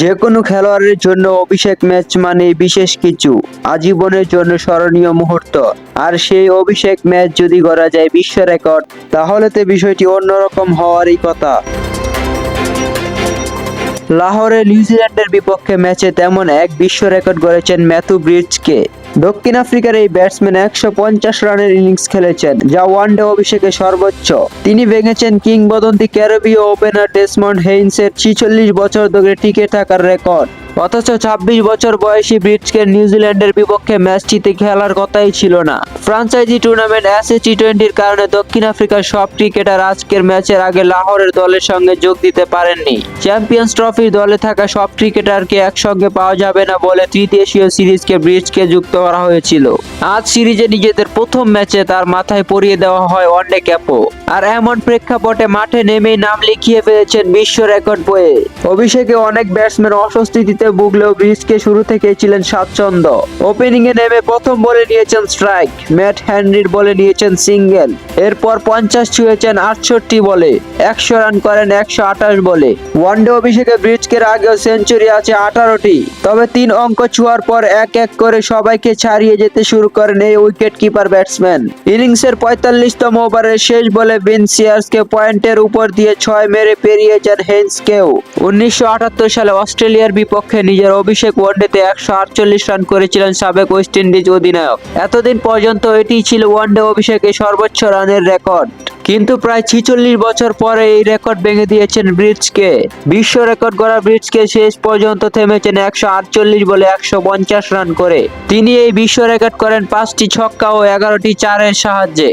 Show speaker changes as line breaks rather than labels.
যে কোনো খেলোয়াড়ের জন্য অভিষেক ম্যাচ মানে বিশেষ কিছু, আজীবনের জন্য স্মরণীয় মুহূর্ত। আর সেই অভিষেক ম্যাচ যদি করা যায় বিশ্ব রেকর্ড, তাহলে তো বিষয়টি অন্যরকম হওয়ারই কথা। লাহোরে নিউজিল্যান্ডের বিপক্ষে ম্যাচে তেমন এক বিশ্ব রেকর্ড গড়েছেন ম্যাথু ব্রিজকে। দক্ষিণ আফ্রিকার এই ব্যাটসম্যান একশো পঞ্চাশ রানের ইনিংস খেলেছেন, যা ওয়ানডে অভিষেকে সর্বোচ্চ। তিনি ভেঙেছেন কিংবদন্তি ক্যারবীয় ওপেনার ডেসমন্ড হেইন্সের ছিচল্লিশ বছর ধরে টিকে থাকার রেকর্ড। অথচ ছাব্বিশ বছর বয়সী ব্রিটসকে নিউজিল্যান্ডের বিপক্ষে ম্যাচটিতে খেলার কথাই ছিল না। ফ্রাঞ্চাইজি টুর্নামেন্ট অ্যাসে টি টোয়েন্টির কারণে দক্ষিণ আফ্রিকার সব ক্রিকেটার আজকের ম্যাচের আগে লাহোরের দলের সঙ্গে যোগ দিতে পারেননি। চ্যাম্পিয়ন্স ট্রফির দলে থাকা সব ক্রিকেটারকে একসঙ্গে পাওয়া যাবে না বলে তৃতীয় সিরিজকে ব্রিজকে যুক্ত করা হয়েছিল। আজ সিরিজে নিজেদের প্রথম ম্যাচে তার মাথায় পরিয়ে দেওয়া হয় ওয়ানডে ক্যাপও। আর এমন প্রেক্ষাপটে মাঠে নেমেই নাম লিখিয়ে ফেলেছেন বিশ্ব রেকর্ড বইয়ে। অভিষেকে অনেক ব্যাটসম্যান অস্বস্তিতে ভুগলেও ব্রিজকে শুরু থেকেই ছিলেন স্বাচ্ছন্দ্য। ওপেনিং এ নেমে প্রথম বলে নিয়েছেন স্ট্রাইক ম্যাট হ্যানরির বলে নিয়েছেন সিঙ্গেল এরপর পঞ্চাশ ছুঁয়েছেন আটষট্টি বলে, একশো রান করেন একশো আঠাশ বলে। ওয়ানডে অভিষেকে ব্রিজকের আগেও সেঞ্চুরি আছে আঠারোটি। তবে তিন অঙ্ক ছোঁয়ার পর এক এক করে সবাইকে ছাড়িয়ে যেতে শুরু করেন এই উইকেট কিপার ব্যাটসম্যান ইনিংসের পঁয়তাল্লিশতম ওভারের শেষ বলে বিন সিয়ার্সকে পয়েন্টের উপর দিয়ে ছয় মেরে পেরিয়ে যান হেন্সকেও উনিশশো সালে অস্ট্রেলিয়ার বিপক্ষে নিজের অভিষেক ওয়ানডেতে একশো আটচল্লিশ রান করেছিলেন সাবেক ওয়েস্ট ইন্ডিজ অধিনায়ক। এতদিন পর্যন্ত এটি ছিল ওয়ানডে অভিষেকে সর্বোচ্চ রানের রেকর্ড। কিন্তু প্রায় ছিচল্লিশ বছর পরে এই রেকর্ড ভেঙে দিয়েছেন ব্রিজকে। বিশ্ব রেকর্ড গড়া ব্রিজকে শেষ পর্যন্ত থেমেছেন একশো আটচল্লিশ বলে একশো পঞ্চাশ রান করে। তিনি এই বিশ্ব রেকর্ড করেন পাঁচটি ছক্কা ও এগারোটি চারের সাহায্যে।